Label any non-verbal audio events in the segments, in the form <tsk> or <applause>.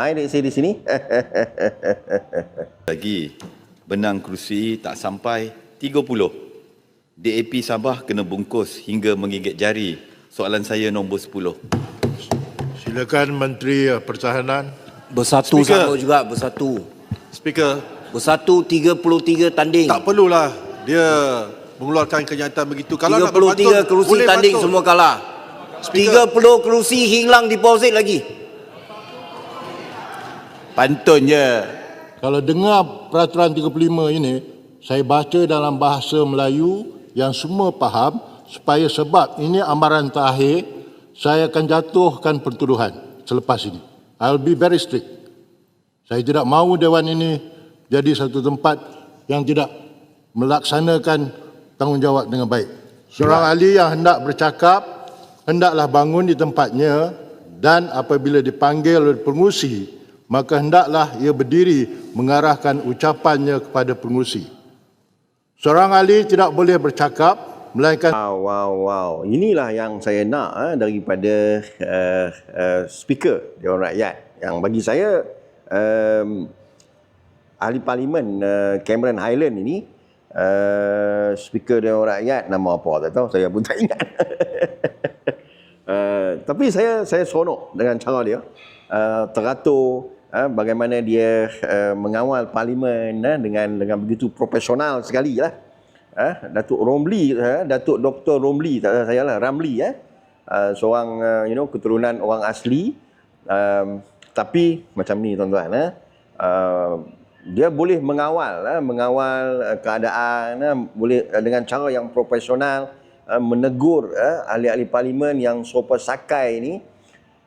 Hai dek saya di sini. <laughs> Lagi benang kerusi tak sampai 30. DAP Sabah kena bungkus hingga menggigit jari. Soalan saya nombor 10. Silakan Menteri eh, Pertahanan. Bersatu Speaker. sama juga bersatu. Speaker, Bersatu 33 tanding. tak perlulah dia mengeluarkan kenyataan begitu. Kalau nak 33 berpantun, kerusi boleh tanding pantun. semua kalah. Speaker. 30 kerusi hilang deposit lagi. Pantun je. Kalau dengar peraturan 35 ini, saya baca dalam bahasa Melayu yang semua faham supaya sebab ini amaran terakhir, saya akan jatuhkan pertuduhan selepas ini. I'll be very strict. Saya tidak mahu Dewan ini jadi satu tempat yang tidak melaksanakan tanggungjawab dengan baik. Seorang ahli yang hendak bercakap, hendaklah bangun di tempatnya dan apabila dipanggil oleh pengusi, maka hendaklah ia berdiri mengarahkan ucapannya kepada pengusi. Seorang ahli tidak boleh bercakap melainkan Wow, wow, wow. Inilah yang saya nak eh, daripada uh, uh, speaker Dewan Rakyat. Yang bagi saya, um, ahli parlimen uh, Cameron Highland ini, uh, speaker Dewan Rakyat, nama apa tak tahu, saya pun tak ingat. uh, <laughs> tapi saya saya seronok dengan cara dia. Uh, teratur bagaimana dia uh, mengawal parlimen uh, dengan dengan begitu profesional sekali lah. Datuk Romli, Datuk Dr. Romli, tak saya lah, Ramli. Uh, seorang you know keturunan orang asli tapi macam ni tuan-tuan eh. Dia boleh mengawal mengawal keadaan eh, boleh dengan cara yang profesional menegur ahli-ahli parlimen yang sopa sakai ni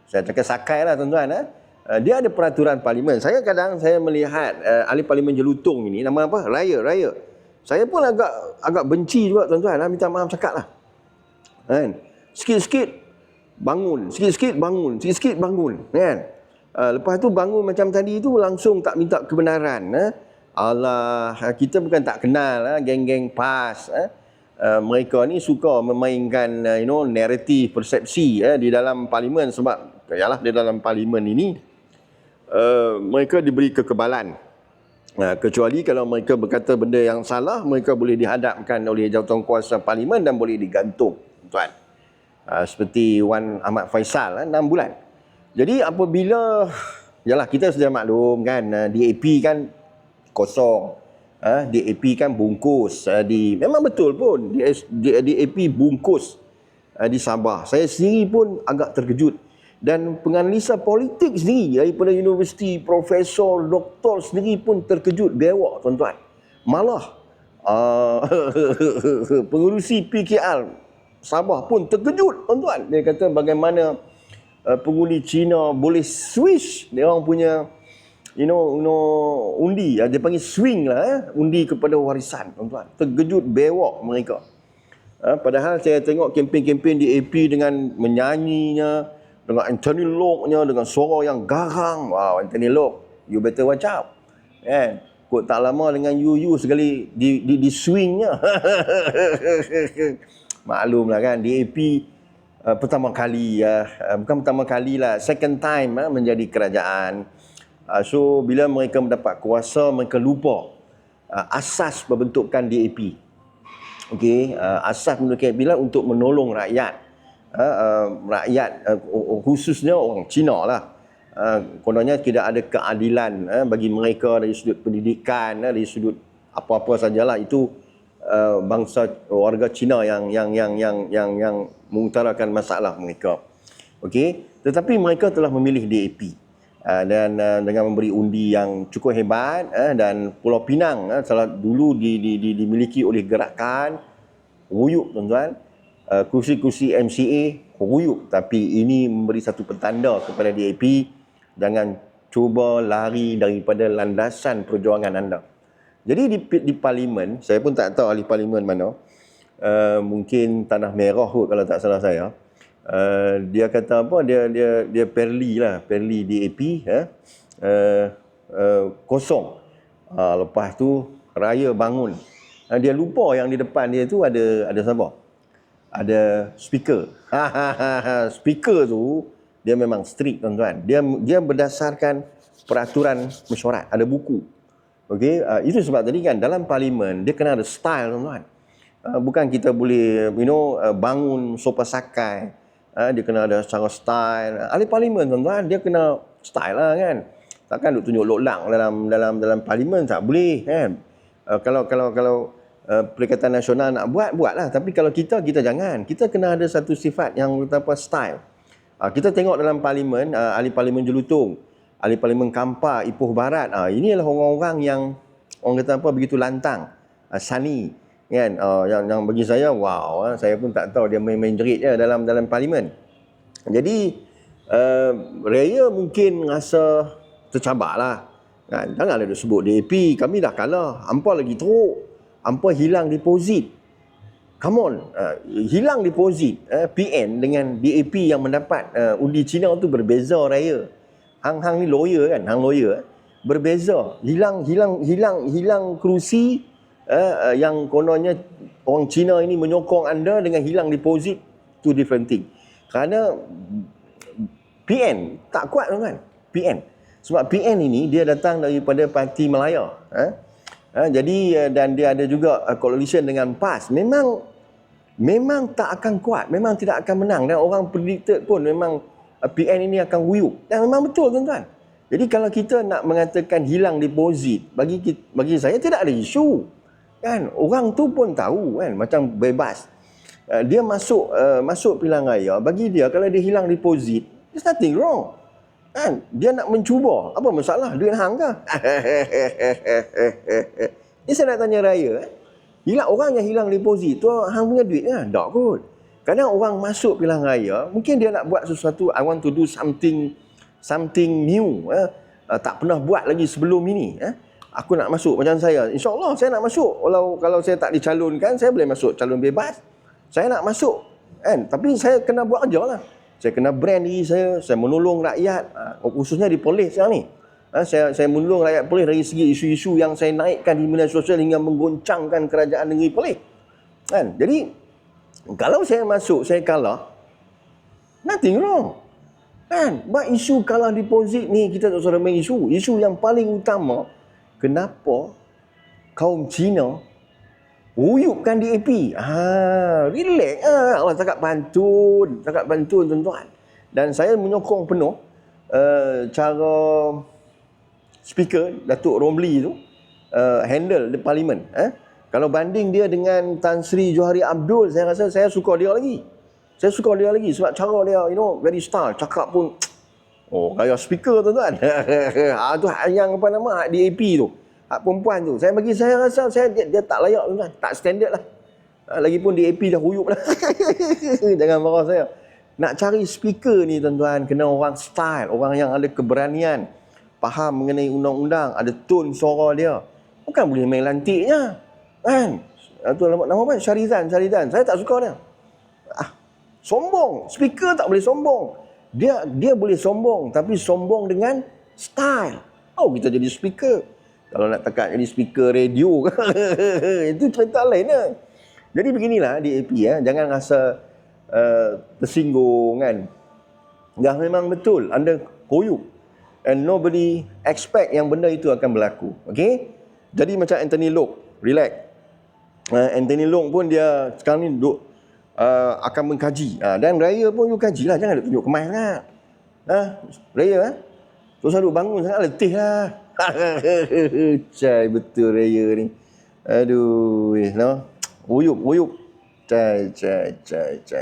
saya cakap sakai lah tuan-tuan eh. Uh, dia ada peraturan parlimen. Saya kadang saya melihat uh, ahli parlimen Jelutong ini nama apa? Raya, Raya. Saya pun agak agak benci juga tuan-tuan, lah. minta maaf cakap lah. Kan? Sikit-sikit bangun, sikit-sikit bangun, sikit-sikit bangun, kan? Uh, lepas tu bangun macam tadi tu langsung tak minta kebenaran. Eh? Allah, kita bukan tak kenal eh? geng-geng PAS. Eh? Uh, mereka ni suka memainkan uh, you know naratif persepsi eh, di dalam parlimen sebab yalah di dalam parlimen ini uh, mereka diberi kekebalan. Uh, kecuali kalau mereka berkata benda yang salah mereka boleh dihadapkan oleh jawatankuasa parlimen dan boleh digantung tuan. Uh, seperti Wan Ahmad Faisal uh, 6 bulan. Jadi apabila yalah kita sudah maklum kan uh, DAP kan kosong. Uh, DAP kan bungkus. Uh, di memang betul pun DAP bungkus uh, di Sabah. Saya sendiri pun agak terkejut dan penganalisa politik sendiri daripada universiti profesor doktor sendiri pun terkejut bewak tuan-tuan. Malah uh, <laughs> pengurusi PKR Sabah pun terkejut tuan-tuan. Dia kata bagaimana uh, pengundi Cina boleh switch dia orang punya you know, you know undi. Ah, dia panggil swing lah eh, undi kepada warisan tuan-tuan. Terkejut bewak mereka. Ah, padahal saya tengok kempen-kempen di AP dengan menyanyinya dengan Anthony Locke-nya dengan suara yang garang. Wow Anthony Locke you better watch out. Kan kot tak lama dengan you you sekali di di, di swingnya <laughs> maklum lah kan di AP uh, pertama kali uh, bukan pertama kali lah second time uh, menjadi kerajaan. Uh, so bila mereka mendapat kuasa mereka lupa uh, asas pembentukan DAP okey uh, asas pembentukan DAP lah untuk menolong rakyat uh, rakyat uh, khususnya orang Cina lah uh, kononnya tidak ada keadilan uh, bagi mereka dari sudut pendidikan uh, dari sudut apa-apa sajalah itu uh, bangsa warga Cina yang yang yang yang yang yang mengutarakan masalah mereka. Okey, tetapi mereka telah memilih DAP. Dan dengan memberi undi yang cukup hebat dan Pulau Pinang salah dulu di, di, di, dimiliki oleh gerakan Wuyuk tuan-tuan uh, kursi-kursi MCA Wuyuk tapi ini memberi satu petanda kepada DAP jangan cuba lari daripada landasan perjuangan anda. Jadi di, di parlimen, saya pun tak tahu ahli parlimen mana. Uh, mungkin tanah merah kot kalau tak salah saya. Uh, dia kata apa? Dia dia dia perli lah, perli DAP eh. Uh, uh, kosong. Uh, lepas tu raya bangun. Uh, dia lupa yang di depan dia tu ada ada siapa? Ada speaker. <laughs> speaker tu dia memang strict tuan-tuan. Dia dia berdasarkan peraturan mesyuarat, ada buku. Okey, uh, itu sebab tadi kan dalam parlimen dia kena ada style tuan-tuan. Uh, bukan kita boleh you know uh, bangun sopa sakai. Uh, dia kena ada secara style. Ahli parlimen tuan-tuan dia kena style lah kan. Takkan duk tunjuk lok dalam dalam dalam parlimen tak boleh kan. Uh, kalau kalau kalau uh, Perikatan Nasional nak buat buatlah tapi kalau kita kita jangan. Kita kena ada satu sifat yang kita apa style. Uh, kita tengok dalam parlimen uh, ahli parlimen Jelutong, ahli parlimen Kampar, Ipoh Barat. Uh, ini adalah orang-orang yang orang kata apa begitu lantang, uh, sunny kan. Uh, yang yang bagi saya wow, uh, saya pun tak tahu dia main-main jerit je dalam dalam parlimen. Jadi uh, Raya mungkin rasa tercabar lah. Kan? Janganlah dia sebut DAP, kami dah kalah. Hampa lagi teruk. Hampa hilang deposit. Come on, uh, hilang deposit uh, PN dengan DAP yang mendapat uh, undi Cina tu berbeza raya. Hang-hang ni lawyer kan, hang lawyer. Eh? Berbeza. Hilang hilang hilang hilang kerusi uh, uh, yang kononnya orang Cina ini menyokong anda dengan hilang deposit two different thing. Kerana PN tak kuat kan? PN. Sebab PN ini dia datang daripada Parti Melaya. Eh? Ha, jadi uh, dan dia ada juga uh, coalition dengan PAS. Memang memang tak akan kuat, memang tidak akan menang dan orang predicted pun memang uh, PN ini akan wuyuk. Dan memang betul tuan-tuan. Jadi kalau kita nak mengatakan hilang deposit, bagi kita, bagi saya tidak ada isu. Kan? Orang tu pun tahu kan macam bebas. Dia masuk uh, masuk pilihan raya, bagi dia kalau dia hilang deposit, there's nothing wrong. Kan? Dia nak mencuba. Apa masalah? Duit hang ke? Ini <laughs> saya nak tanya raya. Eh? Hilang orang yang hilang deposit tu hang punya duit kan? Tak kot. Kadang orang masuk pilihan raya, mungkin dia nak buat sesuatu, I want to do something something new. Eh? Uh, tak pernah buat lagi sebelum ini. Eh? Aku nak masuk macam saya. InsyaAllah saya nak masuk. Kalau kalau saya tak dicalonkan, saya boleh masuk calon bebas. Saya nak masuk. Kan? Tapi saya kena buat kerja lah. Saya kena brand diri saya, saya menolong rakyat, uh, khususnya di polis sekarang ni. Uh, saya saya menolong rakyat polis dari segi isu-isu yang saya naikkan di media sosial hingga menggoncangkan kerajaan negeri polis. Kan? Jadi, kalau saya masuk, saya kalah, nothing wrong. Kan? But isu kalah deposit ni, kita tak usah main isu. Isu yang paling utama, kenapa kaum Cina Uyupkan DAP. Ha, relax ah. Allah cakap pantun, cakap pantun tuan-tuan. Dan saya menyokong penuh uh, cara speaker Datuk Romli tu uh, handle di parlimen. Eh? Kalau banding dia dengan Tan Sri Johari Abdul, saya rasa saya suka dia lagi. Saya suka dia lagi sebab cara dia, you know, very style. Cakap pun, <tsk> oh, gaya speaker tuan-tuan. ha, <laughs> tu yang apa nama, DAP tu hak perempuan tu. Saya bagi saya rasa saya dia, dia tak layak tuan, tak standard lah. Ha, lagipun DAP dah huyup lah. <laughs> Jangan marah saya. Nak cari speaker ni tuan-tuan, kena orang style, orang yang ada keberanian, faham mengenai undang-undang, ada tone suara dia. Bukan boleh main lantiknya. Kan? Ha, tu nama, nama apa? Syarizan, Syarizan. Saya tak suka dia. Ah, sombong. Speaker tak boleh sombong. Dia dia boleh sombong, tapi sombong dengan style. Oh, kita jadi speaker. Kalau nak tekat jadi speaker radio <laughs> itu cerita lain lah. Jadi beginilah DAP ya, jangan rasa uh, tersinggung kan. Dah memang betul anda koyuk and nobody expect yang benda itu akan berlaku. Okey? Jadi macam Anthony Loke, relax. Uh, Anthony Loke pun dia sekarang ni duk uh, akan mengkaji. Uh, dan Raya pun you kajilah, jangan duk tunjuk kemas lah. Ha? Raya eh? Terus selalu bangun sangat letih lah. <laughs> Cai betul raya ni. Aduh, no. Uyup, uyup. Cai, cai, cai, cai.